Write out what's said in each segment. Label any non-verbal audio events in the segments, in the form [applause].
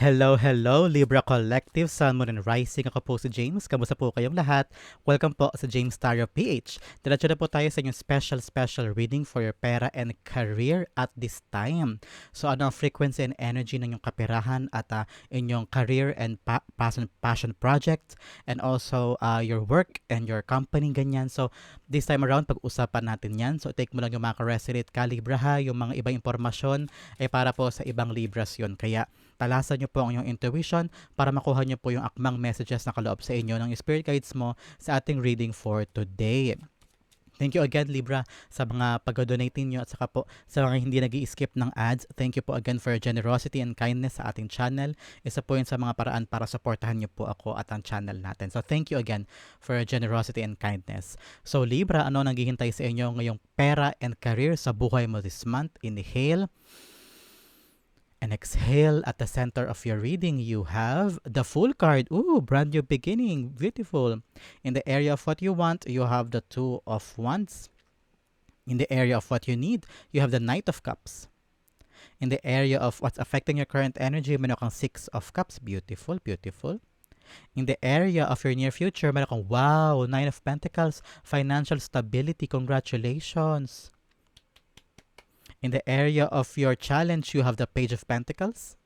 Hello, hello, Libra Collective, Sun, Moon, and Rising. Ako po si James. Kamusta po kayong lahat? Welcome po sa James Tarot PH. Diretso na po tayo sa inyong special, special reading for your pera and career at this time. So, ano ang frequency and energy ng inyong kaperahan at uh, inyong career and pa- passion, passion project and also uh, your work and your company, ganyan. So, this time around, pag-usapan natin yan. So, take mo lang yung mga resonate ka, Libra ha. Yung mga ibang impormasyon ay para po sa ibang Libras yun. Kaya, talasan nyo po ang inyong intuition para makuha nyo po yung akmang messages na kaloob sa inyo ng spirit guides mo sa ating reading for today. Thank you again Libra sa mga pag-donate niyo at saka po sa mga hindi nag skip ng ads. Thank you po again for your generosity and kindness sa ating channel. Isa po yun sa mga paraan para supportahan niyo po ako at ang channel natin. So thank you again for your generosity and kindness. So Libra, ano naghihintay sa inyo ngayong pera and career sa buhay mo this month? Inhale and exhale at the center of your reading you have the full card. Ooh brand new beginning. Beautiful. In the area of what you want you have the two of wands. In the area of what you need you have the knight of cups. In the area of what's affecting your current energy meron six of cups. Beautiful beautiful. In the area of your near future meron wow nine of pentacles. Financial stability congratulations In the area of your challenge, you have the Page of Pentacles.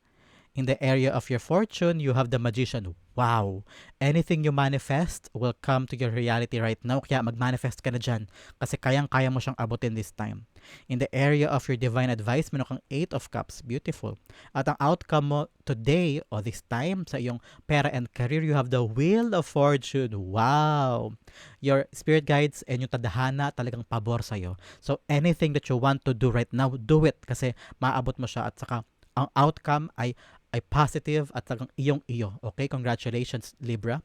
In the area of your fortune, you have the Magician. Wow! Anything you manifest will come to your reality right now. Kaya mag-manifest ka na dyan. Kasi kayang-kaya mo siyang abutin this time. In the area of your divine advice, meron kang 8 of cups. Beautiful. At ang outcome mo today or this time sa iyong pera and career, you have the wheel of fortune. Wow! Your spirit guides and yung tadhana talagang pabor sa'yo. So anything that you want to do right now, do it. Kasi maabot mo siya at saka ang outcome ay ay positive at talagang iyong-iyo. Okay? Congratulations, Libra.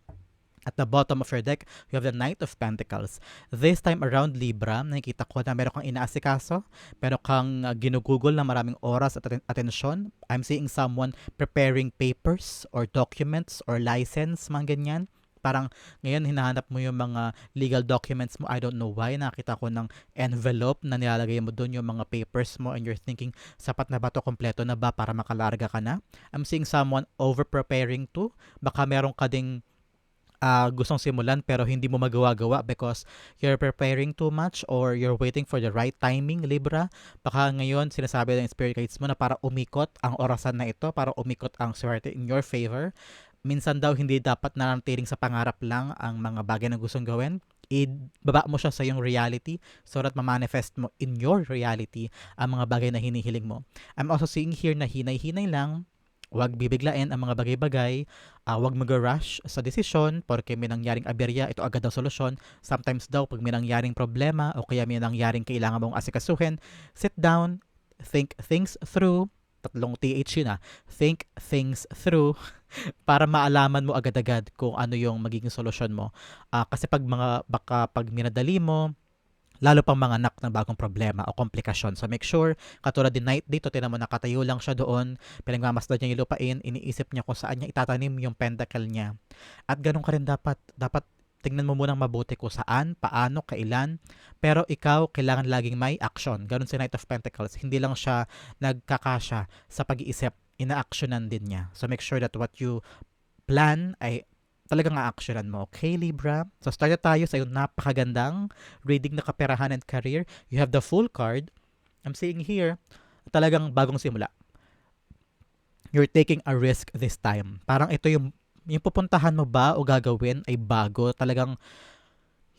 At the bottom of your deck, you have the Knight of Pentacles. This time around, Libra, nakikita ko na meron kang inaasikaso, meron kang uh, ginugugol na maraming oras at aten- atensyon. I'm seeing someone preparing papers or documents or license, mga ganyan parang ngayon hinahanap mo yung mga legal documents mo. I don't know why. Nakita ko ng envelope na nilalagay mo doon yung mga papers mo and you're thinking, sapat na ba to kompleto na ba para makalarga ka na? I'm seeing someone over-preparing to. Baka meron ka ding uh, gustong simulan pero hindi mo magawa-gawa because you're preparing too much or you're waiting for the right timing, Libra. Baka ngayon sinasabi ng spirit guides mo na para umikot ang orasan na ito, para umikot ang swerte in your favor minsan daw hindi dapat nanatiling sa pangarap lang ang mga bagay na gustong gawin. Ibaba mo siya sa yung reality so that ma-manifest mo in your reality ang mga bagay na hinihiling mo. I'm also seeing here na hinay-hinay lang Huwag bibiglain ang mga bagay-bagay, uh, huwag mag-rush sa desisyon porque may nangyaring aberya, ito agad ang solusyon. Sometimes daw, pag may nangyaring problema o kaya may nangyaring kailangan mong asikasuhin, sit down, think things through, tatlong TH yun ah, think things through [laughs] [laughs] para maalaman mo agad-agad kung ano yung magiging solusyon mo. Uh, kasi pag mga, baka pag minadali mo, lalo pang mga anak ng bagong problema o komplikasyon. So make sure, katulad din night dito, tinan mo nakatayo lang siya doon, pinagmamasdan niya yung lupain, iniisip niya kung saan niya itatanim yung pentacle niya. At ganun ka rin dapat, dapat tingnan mo munang mabuti kung saan, paano, kailan. Pero ikaw, kailangan laging may action. Ganun si Knight of Pentacles. Hindi lang siya nagkakasya sa pag-iisip. Ina-actionan din niya. So make sure that what you plan ay talagang a-actionan mo. Okay, Libra? So start tayo sa iyong napakagandang reading na kaperahan and career. You have the full card. I'm seeing here, talagang bagong simula. You're taking a risk this time. Parang ito yung yung pupuntahan mo ba o gagawin ay bago, talagang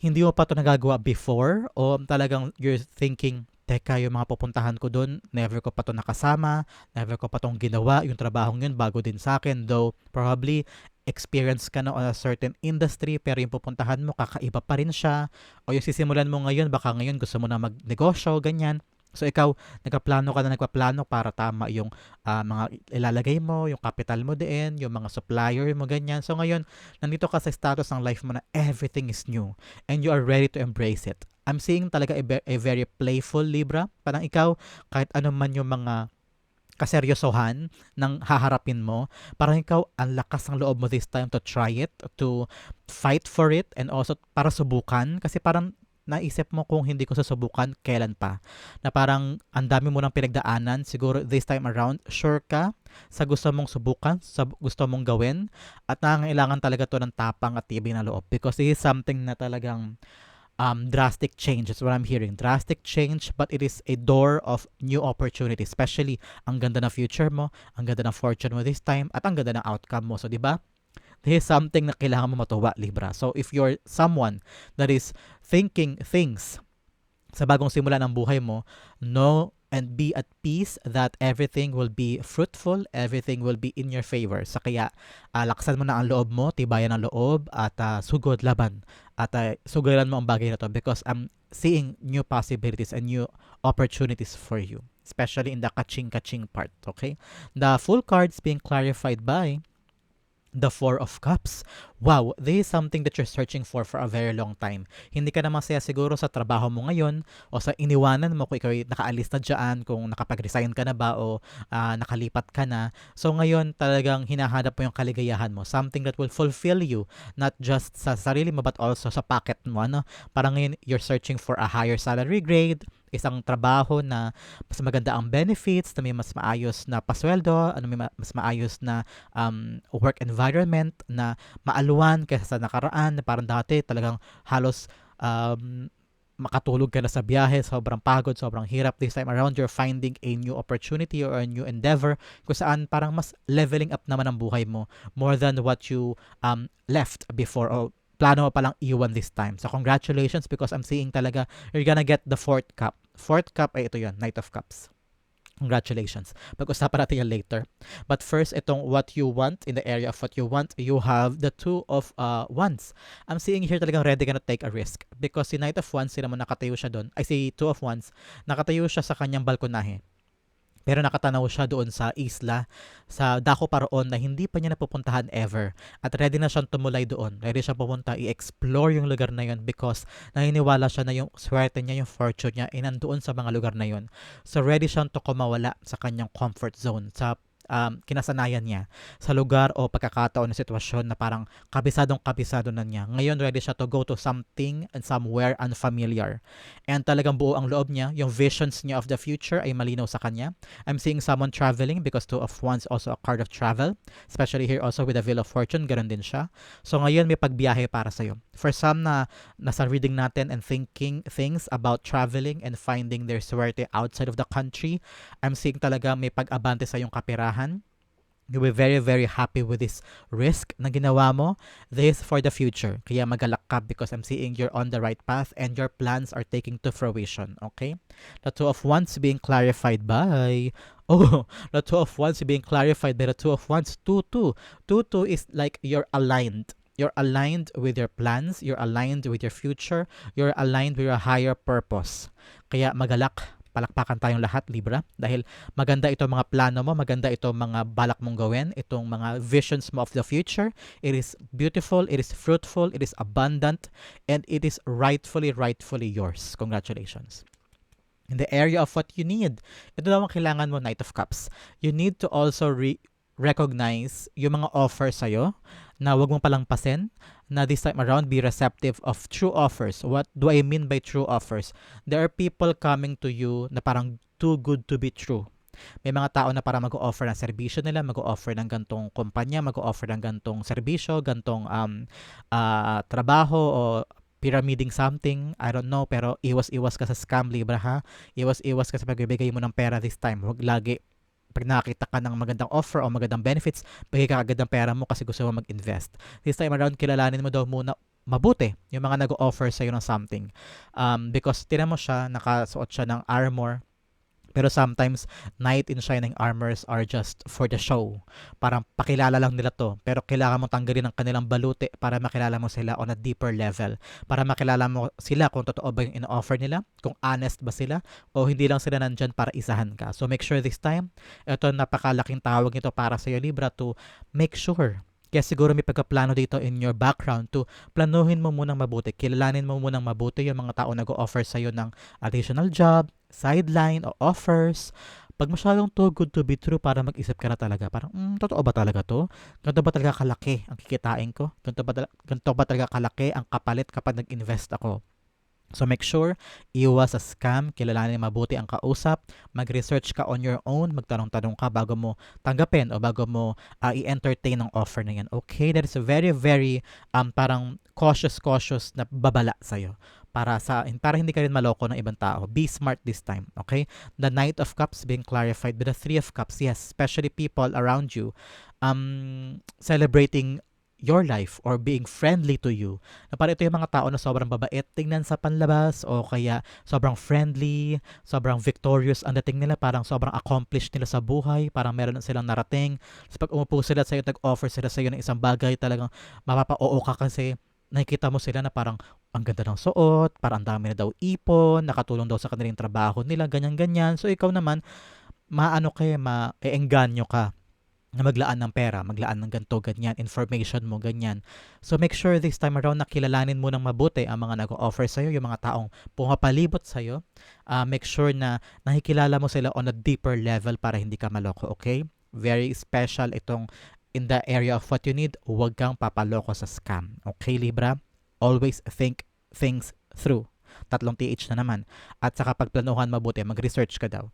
hindi mo pa to nagagawa before o talagang you're thinking, teka, yung mga pupuntahan ko doon, never ko pa to nakasama, never ko pa tong ginawa, yung trabahong yun bago din sa akin, though probably experience ka na on a certain industry pero yung pupuntahan mo kakaiba pa rin siya o yung sisimulan mo ngayon baka ngayon gusto mo na magnegosyo ganyan So ikaw, nagpaplano ka na nagpaplano para tama yung uh, mga ilalagay mo, yung capital mo din, yung mga supplier mo, ganyan. So ngayon, nandito ka sa status ng life mo na everything is new and you are ready to embrace it. I'm seeing talaga a, a very playful Libra. Parang ikaw, kahit ano man yung mga kaseryosohan ng haharapin mo, parang ikaw ang lakas ng loob mo this time to try it, to fight for it, and also para subukan. Kasi parang naisip mo kung hindi ko susubukan, kailan pa? Na parang ang dami mo nang pinagdaanan, siguro this time around, sure ka sa gusto mong subukan, sa gusto mong gawin, at nangangailangan talaga to ng tapang at tibay na loob because this is something na talagang um, drastic change. That's what I'm hearing. Drastic change, but it is a door of new opportunity. Especially, ang ganda ng future mo, ang ganda ng fortune mo this time, at ang ganda ng outcome mo. So, di ba? This is something na kailangan mo matuwa, Libra. So, if you're someone that is thinking things sa bagong simula ng buhay mo, know and be at peace that everything will be fruitful, everything will be in your favor. Sa kaya, uh, laksan mo na ang loob mo, tibayan ang loob, at uh, sugod laban. At uh, sugaran mo ang bagay na to because I'm seeing new possibilities and new opportunities for you. Especially in the kaching-kaching part, okay? The full cards being clarified by the Four of Cups. Wow, this is something that you're searching for for a very long time. Hindi ka na masaya siguro sa trabaho mo ngayon o sa iniwanan mo kung ikaw nakaalis na dyan, kung nakapag-resign ka na ba o uh, nakalipat ka na. So ngayon talagang hinahanap mo yung kaligayahan mo. Something that will fulfill you, not just sa sarili mo but also sa pocket mo. Ano? Parang ngayon you're searching for a higher salary grade, isang trabaho na mas maganda ang benefits, na may mas maayos na pasweldo, ano may mas maayos na um, work environment na maaluan kaysa sa nakaraan na parang dati talagang halos um, makatulog ka na sa biyahe, sobrang pagod, sobrang hirap this time around, you're finding a new opportunity or a new endeavor kung saan parang mas leveling up naman ang buhay mo more than what you um, left before or plano mo palang iwan this time. So congratulations because I'm seeing talaga you're gonna get the fourth cup. Fourth cup ay ito yon Knight of Cups. Congratulations. Pag-usapan natin yan later. But first, itong what you want, in the area of what you want, you have the two of uh, wands. I'm seeing here talagang ready ka na take a risk. Because si Knight of Wands, sila mo nakatayo siya doon. Ay, si Two of Wands, nakatayo siya sa kanyang balkonahe. Pero nakatanaw siya doon sa isla, sa dako paroon na hindi pa niya napupuntahan ever. At ready na siyang tumulay doon. Ready siyang pumunta, i-explore yung lugar na yun because naniniwala siya na yung swerte niya, yung fortune niya, ay nandoon sa mga lugar na yun. So ready siyang to kumawala sa kanyang comfort zone, sa um, kinasanayan niya sa lugar o pagkakataon na sitwasyon na parang kabisadong kabisado na niya. Ngayon ready siya to go to something and somewhere unfamiliar. And talagang buo ang loob niya, yung visions niya of the future ay malinaw sa kanya. I'm seeing someone traveling because two of wands also a card of travel. Especially here also with the Wheel of Fortune, ganun din siya. So ngayon may pagbiyahe para sa'yo. For some na nasa reading natin and thinking things about traveling and finding their swerte outside of the country, I'm seeing talaga may pag-abante sa yung kapirahan You'll be very, very happy with this risk na ginawa mo. This for the future. Kaya magalak ka because I'm seeing you're on the right path and your plans are taking to fruition. Okay? The two of wands being clarified by... [laughs] Oh, the two of wands being clarified by the two of wands. Two, two. Two, two is like you're aligned. You're aligned with your plans. You're aligned with your future. You're aligned with your higher purpose. Kaya magalak palakpakan tayong lahat, Libra. Dahil maganda itong mga plano mo, maganda itong mga balak mong gawin, itong mga visions mo of the future. It is beautiful, it is fruitful, it is abundant, and it is rightfully, rightfully yours. Congratulations. In the area of what you need, ito daw ang kailangan mo, Knight of Cups. You need to also re- recognize yung mga offer sa'yo na wag mo palang pasen na this time around be receptive of true offers. What do I mean by true offers? There are people coming to you na parang too good to be true. May mga tao na para mag-offer ng serbisyo nila, mag-offer ng gantong kumpanya, mag-offer ng gantong serbisyo, gantong um, uh, trabaho o pyramiding something, I don't know, pero iwas-iwas ka sa scam, Libra ha? Iwas-iwas ka sa pagbibigay mo ng pera this time. Huwag lagi pag nakakita ka ng magandang offer o magandang benefits, bigay ka agad ng pera mo kasi gusto mo mag-invest. This time around, kilalanin mo daw muna mabuti yung mga nag-offer sa'yo ng something. Um, because tinan mo siya, nakasuot siya ng armor, pero sometimes, knight in shining armors are just for the show. Parang pakilala lang nila to. Pero kailangan mo tanggalin ang kanilang balute para makilala mo sila on a deeper level. Para makilala mo sila kung totoo ba yung in-offer nila, kung honest ba sila, o hindi lang sila nandyan para isahan ka. So make sure this time, ito napakalaking tawag nito para sa iyo Libra to make sure kaya siguro may pagkaplano dito in your background to planuhin mo munang mabuti. Kilalanin mo munang mabuti yung mga tao nag-offer sa'yo ng additional job, sideline, o offers. Pag masyadong too good to be true, para mag-isip ka na talaga. Parang, mm, totoo ba talaga to? Ganito ba talaga kalaki ang kikitain ko? Ganito ba, ganito ba talaga kalaki ang kapalit kapag nag-invest ako? So make sure, iwas sa scam, kilalanin mabuti ang kausap, mag-research ka on your own, magtanong-tanong ka bago mo tanggapin o bago mo uh, i-entertain ang offer na yan. Okay, that is a very, very um, parang cautious-cautious na babala sa'yo para sa para hindi ka rin maloko ng ibang tao. Be smart this time, okay? The Knight of Cups being clarified with the Three of Cups. Yes, especially people around you um celebrating your life or being friendly to you. Na parang ito yung mga tao na sobrang babait tingnan sa panlabas o kaya sobrang friendly, sobrang victorious ang dating nila, parang sobrang accomplished nila sa buhay, parang meron silang narating. So pag umupo sila sa iyo, nag-offer sila sa iyo ng isang bagay, talagang mapapa-oo ka kasi nakikita mo sila na parang ang ganda ng suot, parang ang dami na daw ipon, nakatulong daw sa kanilang trabaho nila, ganyan-ganyan. So ikaw naman, maano kaya, ma-eengganyo ka na maglaan ng pera, maglaan ng ganto, ganyan, information mo, ganyan. So make sure this time around na kilalanin mo ng mabuti ang mga nag-offer sa'yo, yung mga taong pumapalibot sa'yo. Uh, make sure na nakikilala mo sila on a deeper level para hindi ka maloko, okay? Very special itong in the area of what you need, huwag kang papaloko sa scam. Okay, Libra? Always think things through. Tatlong TH na naman. At saka pagplanuhan mabuti, mag-research ka daw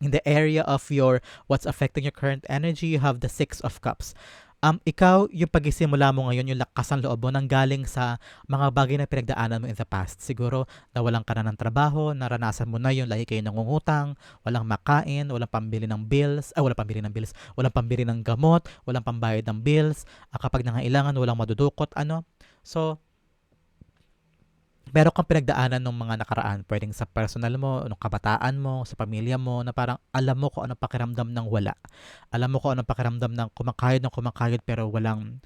in the area of your what's affecting your current energy, you have the Six of Cups. Um, ikaw, yung pagisimula mo ngayon, yung lakas ng loob mo, nanggaling sa mga bagay na pinagdaanan mo in the past. Siguro, nawalan ka na ng trabaho, naranasan mo na yung lagi kayo nangungutang, walang makain, walang pambili ng bills, ah, walang pambili ng bills, walang pambili ng gamot, walang pambayad ng bills, ah, kapag nangailangan, walang madudukot, ano. So, meron kang pinagdaanan ng mga nakaraan, pwedeng sa personal mo, ng kabataan mo, sa pamilya mo, na parang alam mo kung anong pakiramdam ng wala. Alam mo kung anong pakiramdam ng kumakayod ng kumakayod pero walang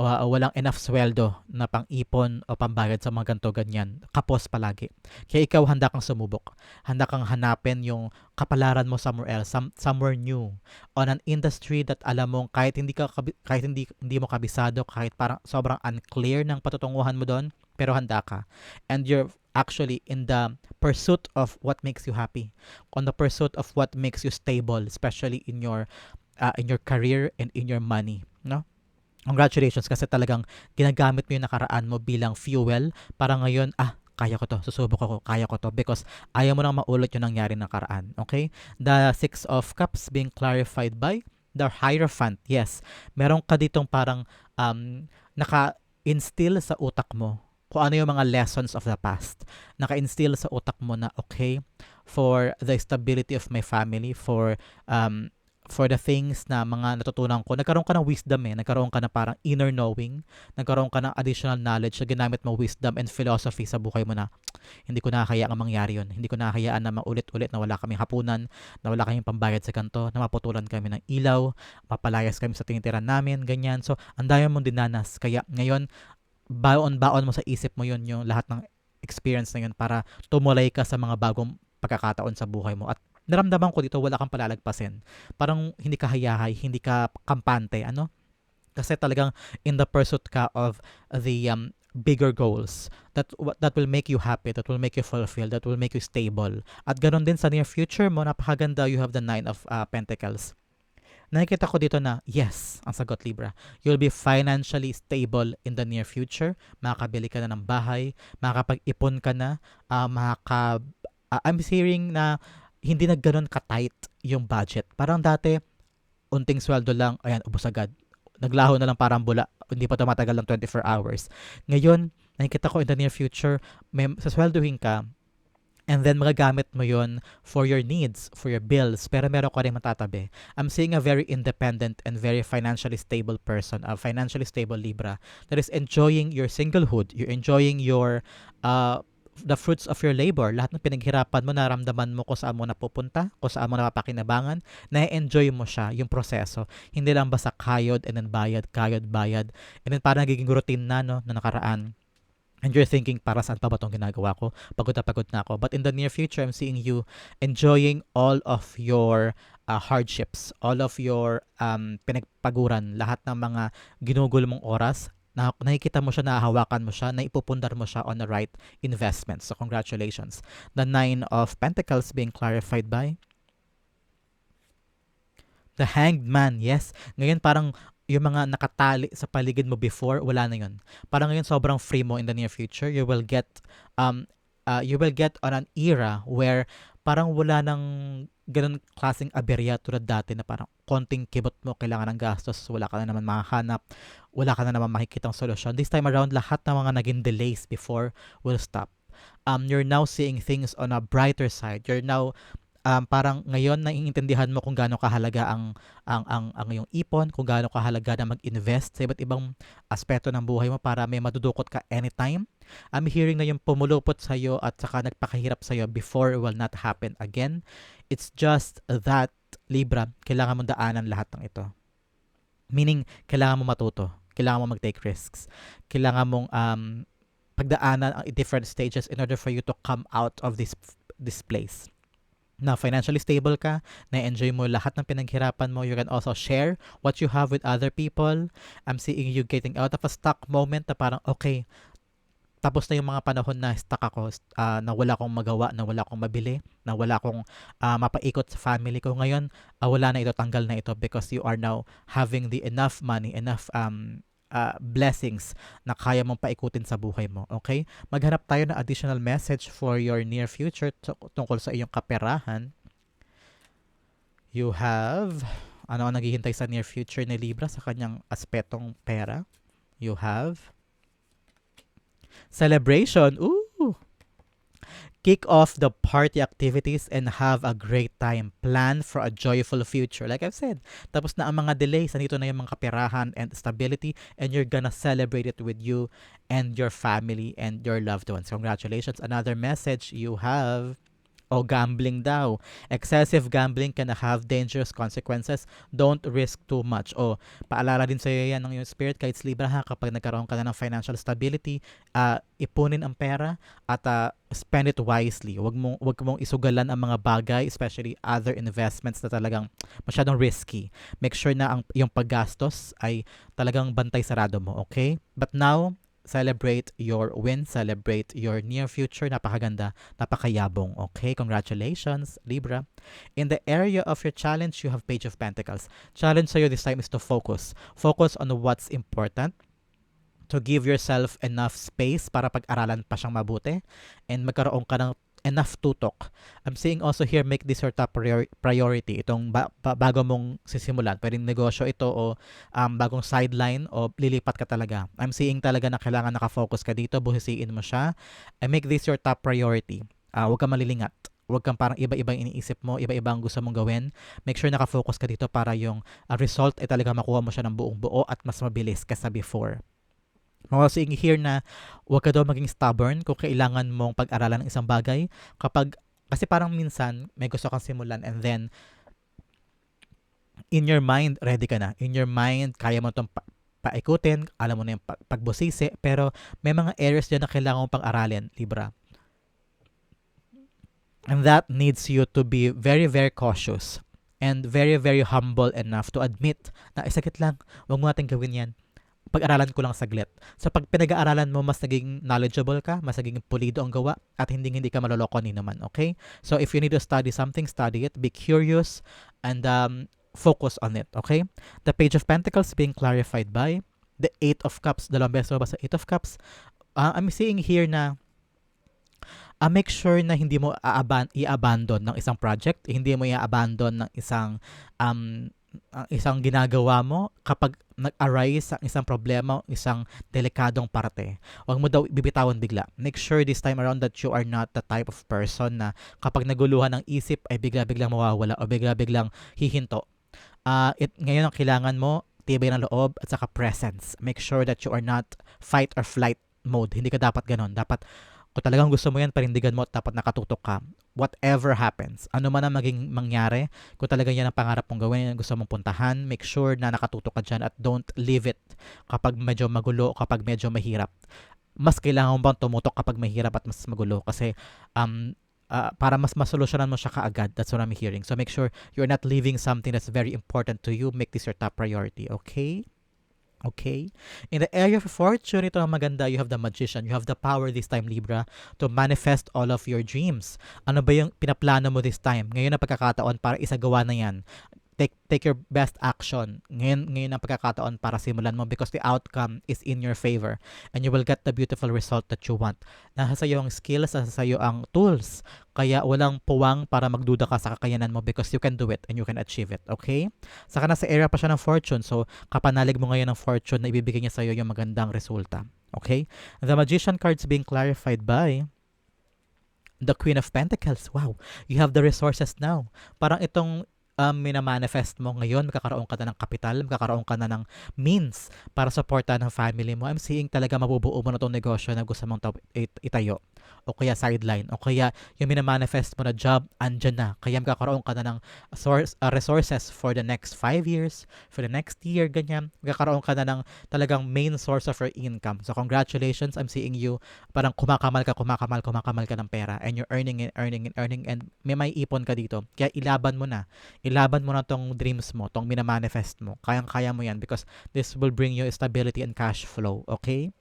uh, walang enough sweldo na pang-ipon o pambayad sa mga ganto ganyan. Kapos palagi. Kaya ikaw handa kang sumubok. Handa kang hanapin yung kapalaran mo somewhere else, some, somewhere new. On an industry that alam mo kahit hindi ka kahit hindi hindi mo kabisado, kahit parang sobrang unclear ng patutunguhan mo doon, pero handa ka. And you're actually in the pursuit of what makes you happy. On the pursuit of what makes you stable, especially in your uh, in your career and in your money, no? Congratulations kasi talagang ginagamit mo yung nakaraan mo bilang fuel para ngayon, ah, kaya ko to, susubok ako, kaya ko to because ayaw mo nang maulot yung nangyari nakaraan. Okay? The Six of Cups being clarified by the Hierophant. Yes, meron ka ditong parang um, naka-instill sa utak mo kung ano yung mga lessons of the past. Naka-instill sa utak mo na, okay, for the stability of my family, for um, for the things na mga natutunan ko, nagkaroon ka ng wisdom eh. Nagkaroon ka ng parang inner knowing. Nagkaroon ka ng additional knowledge na ginamit mo wisdom and philosophy sa buhay mo na hindi ko nakakaya ang mangyari yun. Hindi ko nakakayaan na maulit-ulit na wala kaming hapunan, na wala kaming pambayad sa kanto, na maputulan kami ng ilaw, mapalayas kami sa tinitiran namin, ganyan. So, ang dami mong dinanas. Kaya ngayon, baon-baon mo sa isip mo yun yung lahat ng experience na yun para tumulay ka sa mga bagong pagkakataon sa buhay mo. At naramdaman ko dito wala kang palalagpasin. Parang hindi ka hayahay hindi ka kampante ano? Kasi talagang in the pursuit ka of the um, bigger goals that that will make you happy that will make you fulfilled that will make you stable. At ganoon din sa near future mo napakaganda you have the nine of uh, pentacles nakikita ko dito na yes, ang sagot Libra. You'll be financially stable in the near future. Makakabili ka na ng bahay, makakapag-ipon ka na, uh, makaka... Uh, I'm hearing na hindi na ganun ka-tight yung budget. Parang dati, unting sweldo lang, ayan, ubos agad. Naglaho na lang parang bula. Hindi pa tumatagal ng 24 hours. Ngayon, nakikita ko in the near future, may, sa sweldohin ka, and then magagamit mo yon for your needs, for your bills, pero meron ka rin matatabi. I'm seeing a very independent and very financially stable person, a financially stable Libra that is enjoying your singlehood, you're enjoying your uh, the fruits of your labor, lahat ng pinaghirapan mo, naramdaman mo kung saan mo napupunta, kung saan mo napapakinabangan, na-enjoy mo siya, yung proseso. Hindi lang basta kayod and then bayad, kayod, bayad. And then parang nagiging routine na, no, na nakaraan and you're thinking, para saan pa ba itong ginagawa ko? Pagod na pagod na ako. But in the near future, I'm seeing you enjoying all of your uh, hardships, all of your um, pinagpaguran, lahat ng mga ginugol mong oras, na nakikita mo siya, nahahawakan mo siya, naipupundar mo siya on the right investment. So congratulations. The Nine of Pentacles being clarified by The Hanged Man, yes. Ngayon parang yung mga nakatali sa paligid mo before, wala na yun. Parang ngayon sobrang free mo in the near future. You will get um, uh, you will get on an era where parang wala nang ganun klaseng aberya tulad dati na parang konting kibot mo, kailangan ng gastos, wala ka na naman makahanap, wala ka na naman makikitang solusyon. This time around, lahat ng mga naging delays before will stop. Um, you're now seeing things on a brighter side. You're now um, parang ngayon naiintindihan mo kung gaano kahalaga ang ang ang ang iyong ipon, kung gaano kahalaga na mag-invest sa iba't ibang aspeto ng buhay mo para may madudukot ka anytime. I'm hearing na yung pumulupot sa iyo at saka nagpakahirap sa iyo before will not happen again. It's just that Libra, kailangan mong daanan lahat ng ito. Meaning, kailangan mo matuto. Kailangan mo mag-take risks. Kailangan mong um, pagdaanan ang different stages in order for you to come out of this this place na financially stable ka, na-enjoy mo lahat ng pinaghirapan mo. You can also share what you have with other people. I'm seeing you getting out of a stuck moment na parang, okay, tapos na yung mga panahon na stuck ako, uh, na wala akong magawa, na wala akong mabili, na wala akong uh, mapaikot sa family ko. Ngayon, uh, wala na ito, tanggal na ito because you are now having the enough money, enough um, uh, blessings na kaya mong paikutin sa buhay mo. Okay? Maghanap tayo ng additional message for your near future tungkol sa iyong kaperahan. You have, ano ang naghihintay sa near future ni Libra sa kanyang aspetong pera? You have celebration. Ooh! Kick off the party activities and have a great time. Plan for a joyful future. Like I've said, tapos na ang mga delays, nandito na yung mga kapirahan and stability and you're gonna celebrate it with you and your family and your loved ones. Congratulations. Another message you have o gambling daw. Excessive gambling can have dangerous consequences. Don't risk too much. O paalala din sa iyo yan ng yung spirit guides Libra ha kapag nagkaroon ka na ng financial stability, uh, ipunin ang pera at uh, spend it wisely. Huwag mong wag mong isugalan ang mga bagay, especially other investments na talagang masyadong risky. Make sure na ang yung paggastos ay talagang bantay sarado mo, okay? But now, celebrate your win, celebrate your near future. Napakaganda, napakayabong. Okay, congratulations, Libra. In the area of your challenge, you have Page of Pentacles. Challenge sa'yo this time is to focus. Focus on what's important to give yourself enough space para pag-aralan pa siyang mabuti and magkaroon ka ng enough tutok. I'm seeing also here, make this your top priority. Itong ba- ba- bago mong sisimulan. Pwedeng negosyo ito o um, bagong sideline o lilipat ka talaga. I'm seeing talaga na kailangan nakafocus ka dito, buhisiin mo siya. And make this your top priority. Uh, huwag kang malilingat. Huwag kang parang iba-iba iniisip mo, iba-iba ang gusto mong gawin. Make sure nakafocus ka dito para yung uh, result ay talaga makuha mo siya ng buong buo at mas mabilis kaysa before. Seeing here na huwag ka daw maging stubborn kung kailangan mong pag-aralan ng isang bagay. Kapag, kasi parang minsan may gusto kang simulan and then in your mind, ready ka na. In your mind, kaya mo itong pa- paikutin, alam mo na yung pag- pagbusisi, pero may mga areas dyan na kailangan mong pag-aralin, Libra. And that needs you to be very, very cautious and very, very humble enough to admit na, isakit lang, huwag mo natin gawin yan pag-aralan ko lang saglit. So pag pinag-aaralan mo, mas naging knowledgeable ka, mas naging pulido ang gawa, at hindi hindi ka maloloko ni naman, okay? So if you need to study something, study it, be curious, and um, focus on it, okay? The Page of Pentacles being clarified by the Eight of Cups, dalawang beses ba sa Eight of Cups? Uh, I'm seeing here na uh, make sure na hindi mo aaban i-abandon ng isang project, hindi mo i-abandon ng isang um, ang isang ginagawa mo kapag nag-arise ang isang problema, isang delikadong parte. Huwag mo daw bibitawan bigla. Make sure this time around that you are not the type of person na kapag naguluhan ng isip ay bigla-biglang mawawala o bigla-biglang hihinto. Uh, it, ngayon ang kailangan mo, tibay ng loob at saka presence. Make sure that you are not fight or flight mode. Hindi ka dapat ganon. Dapat kung talagang gusto mo yan, parindigan mo at dapat nakatutok ka. Whatever happens, ano man ang maging mangyari, kung talaga yan ang pangarap mong gawin, yan gusto mong puntahan, make sure na nakatutok ka dyan at don't leave it kapag medyo magulo, kapag medyo mahirap. Mas kailangan mo bang tumutok kapag mahirap at mas magulo kasi um, uh, para mas masolusyonan mo siya kaagad. That's what I'm hearing. So make sure you're not leaving something that's very important to you. Make this your top priority, okay? Okay? In the area of fortune, ito ang maganda. You have the magician. You have the power this time, Libra, to manifest all of your dreams. Ano ba yung pinaplano mo this time? Ngayon na pagkakataon para isagawa na yan. Take take your best action. Ngayon ngayon ang pagkakataon para simulan mo because the outcome is in your favor and you will get the beautiful result that you want. Nasa iyo ang skills, nasa iyo ang tools. Kaya walang puwang para magduda ka sa kakayanan mo because you can do it and you can achieve it. Okay? Saka nasa area pa siya ng fortune. So, kapanalig mo ngayon ng fortune na ibibigay niya sa iyo yung magandang resulta. Okay? The magician cards being clarified by the Queen of Pentacles. Wow, you have the resources now. Parang itong um, minamanifest mo ngayon, magkakaroon ka na ng kapital, magkakaroon ka na ng means para supportan ng family mo. I'm seeing talaga mabubuo mo na itong negosyo na gusto mong itayo. O kaya sideline. O kaya yung minamanifest mo na job, andyan na. Kaya magkakaroon ka na ng source, uh, resources for the next 5 years, for the next year, ganyan. Magkakaroon ka na ng talagang main source of your income. So congratulations, I'm seeing you parang kumakamal ka, kumakamal, kumakamal ka ng pera and you're earning and earning and earning and may may ipon ka dito. Kaya ilaban mo na ilaban mo na tong dreams mo, tong minamanifest mo. Kayang-kaya mo yan because this will bring you stability and cash flow. Okay?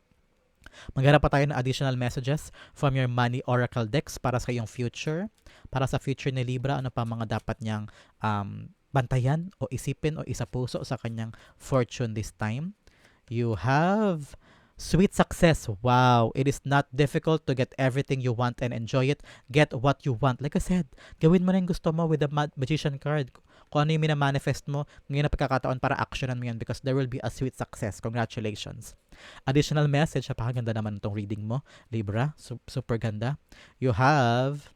Maghanap pa tayo ng additional messages from your money oracle decks para sa iyong future. Para sa future ni Libra, ano pa mga dapat niyang um, bantayan o isipin o isapuso sa kanyang fortune this time. You have Sweet success. Wow. It is not difficult to get everything you want and enjoy it. Get what you want. Like I said, gawin mo na yung gusto mo with the ma- magician card. Kung ano yung minamanifest mo, ngayon na pagkakataon para actionan mo yan because there will be a sweet success. Congratulations. Additional message, napakaganda naman itong reading mo, Libra. Su- super ganda. You have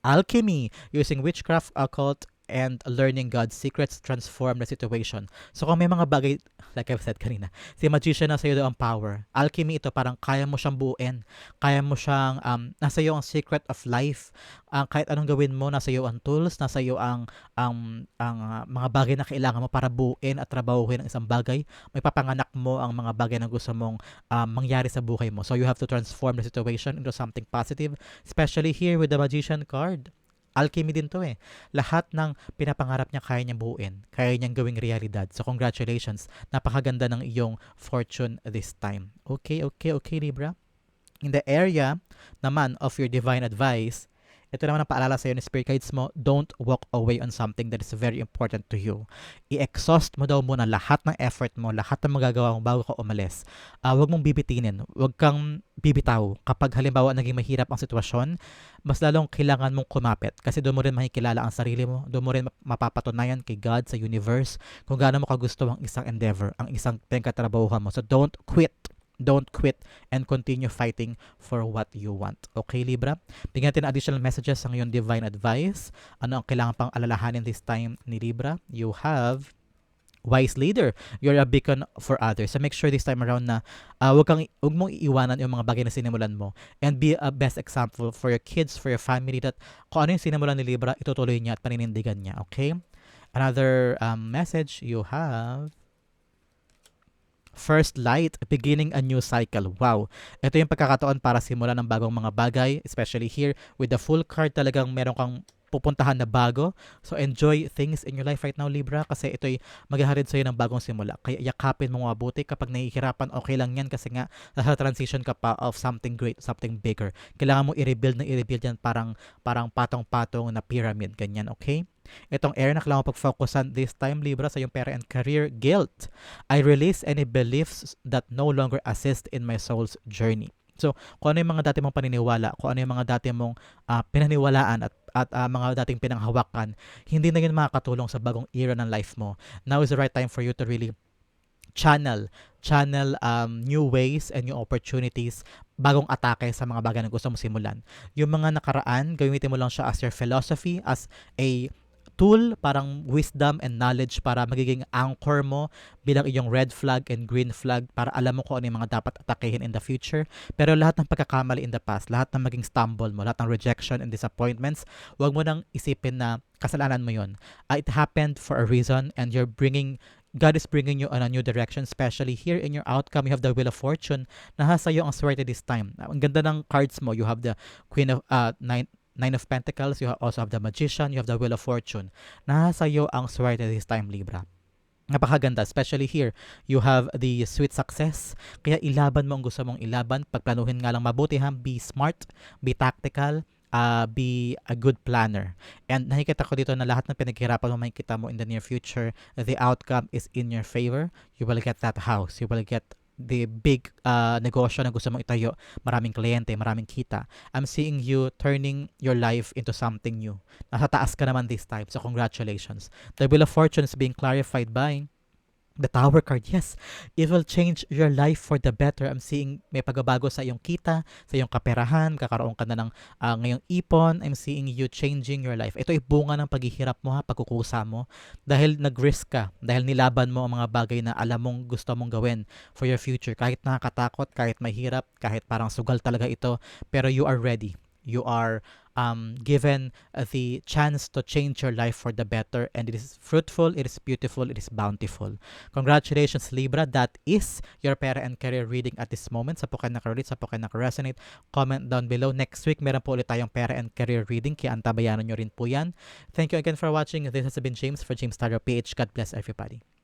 alchemy using witchcraft, occult, and learning God's secrets transform the situation. So kung may mga bagay, like I've said kanina, si magician na sa'yo daw ang power. Alchemy ito, parang kaya mo siyang buuin. Kaya mo siyang, um, nasa iyo ang secret of life. Uh, kahit anong gawin mo, nasa iyo ang tools, nasa iyo ang, ang, ang uh, mga bagay na kailangan mo para buuin at trabahuhin ang isang bagay. May papanganak mo ang mga bagay na gusto mong um, mangyari sa buhay mo. So you have to transform the situation into something positive, especially here with the magician card alchemy din to eh. Lahat ng pinapangarap niya kaya niyang buuin. Kaya niyang gawing realidad. So congratulations. Napakaganda ng iyong fortune this time. Okay, okay, okay Libra. In the area naman of your divine advice, ito naman ang paalala sa iyo ni Spirit Guides mo, don't walk away on something that is very important to you. I-exhaust mo daw muna lahat ng effort mo, lahat ng magagawa mo bago ka umalis. Uh, huwag mong bibitinin, huwag kang bibitaw. Kapag halimbawa naging mahirap ang sitwasyon, mas lalong kailangan mong kumapit kasi doon mo rin makikilala ang sarili mo, doon mo rin mapapatunayan kay God sa universe kung gaano mo kagusto ang isang endeavor, ang isang pinagkatrabahuhan mo. So don't quit Don't quit and continue fighting for what you want. Okay, Libra? Bigyan natin additional messages sa ngayon divine advice. Ano ang kailangan pang alalahanin this time ni Libra? You have wise leader. You're a beacon for others. So make sure this time around na uh, wag, kang, wag mong iiwanan yung mga bagay na sinimulan mo. And be a best example for your kids, for your family that kung ano yung sinimulan ni Libra, itutuloy niya at paninindigan niya. Okay? Another um, message you have First light, beginning a new cycle. Wow. Ito yung pagkakataon para simulan ng bagong mga bagay, especially here with the full card talagang meron kang pupuntahan na bago. So enjoy things in your life right now Libra kasi ito'y maghaharid sa'yo ng bagong simula. Kaya yakapin mo mabuti kapag nahihirapan okay lang yan kasi nga nasa transition ka pa of something great, something bigger. Kailangan mo i-rebuild na i-rebuild yan parang, parang patong-patong na pyramid, ganyan, okay? Itong area na kailangan pag-focusan this time, Libra, sa yung pera and career guilt. I release any beliefs that no longer assist in my soul's journey. So, kung ano yung mga dati mong paniniwala, kung ano yung mga dati mong uh, pinaniwalaan at, at uh, mga dating pinanghawakan, hindi na yun makakatulong sa bagong era ng life mo. Now is the right time for you to really channel channel um, new ways and new opportunities bagong atake sa mga bagay na gusto mo simulan. Yung mga nakaraan, gamitin mo lang siya as your philosophy, as a tool, parang wisdom and knowledge para magiging anchor mo bilang iyong red flag and green flag para alam mo kung ano yung mga dapat atakehin in the future. Pero lahat ng pagkakamali in the past, lahat ng maging stumble mo, lahat ng rejection and disappointments, huwag mo nang isipin na kasalanan mo yon. Uh, it happened for a reason and you're bringing God is bringing you on a new direction, especially here in your outcome. You have the Wheel of Fortune. Nasa iyo ang swerte this time. Ang ganda ng cards mo. You have the Queen of uh, nine, Nine of Pentacles, you also have the Magician, you have the Wheel of Fortune. Nasa iyo ang swerte this time, Libra. Napakaganda, especially here, you have the sweet success. Kaya ilaban mo ang gusto mong ilaban. Pagplanuhin nga lang mabuti ha, be smart, be tactical, uh, be a good planner. And nakikita ko dito na lahat ng pinaghirapan mo makikita mo in the near future, the outcome is in your favor. You will get that house. You will get the big uh, negosyo na gusto mong itayo, maraming kliyente, maraming kita. I'm seeing you turning your life into something new. Nasa taas ka naman this time, so congratulations. The Wheel of Fortune is being clarified by the Tower card. Yes, it will change your life for the better. I'm seeing may pagbabago sa iyong kita, sa iyong kaperahan, kakaroon ka na ng uh, ngayong ipon. I'm seeing you changing your life. Ito ay bunga ng paghihirap mo ha, pagkukusa mo. Dahil nag-risk ka, dahil nilaban mo ang mga bagay na alam mong gusto mong gawin for your future. Kahit nakakatakot, kahit mahirap, kahit parang sugal talaga ito, pero you are ready. You are um, given uh, the chance to change your life for the better and it is fruitful, it is beautiful, it is bountiful. Congratulations Libra, that is your pera and career reading at this moment. Sa po kayo nakarelate, sa po kayo nakaresonate, comment down below. Next week, meron po ulit tayong pera and career reading, kaya antabayanan nyo rin po yan. Thank you again for watching. This has been James for James Tarot PH. God bless everybody.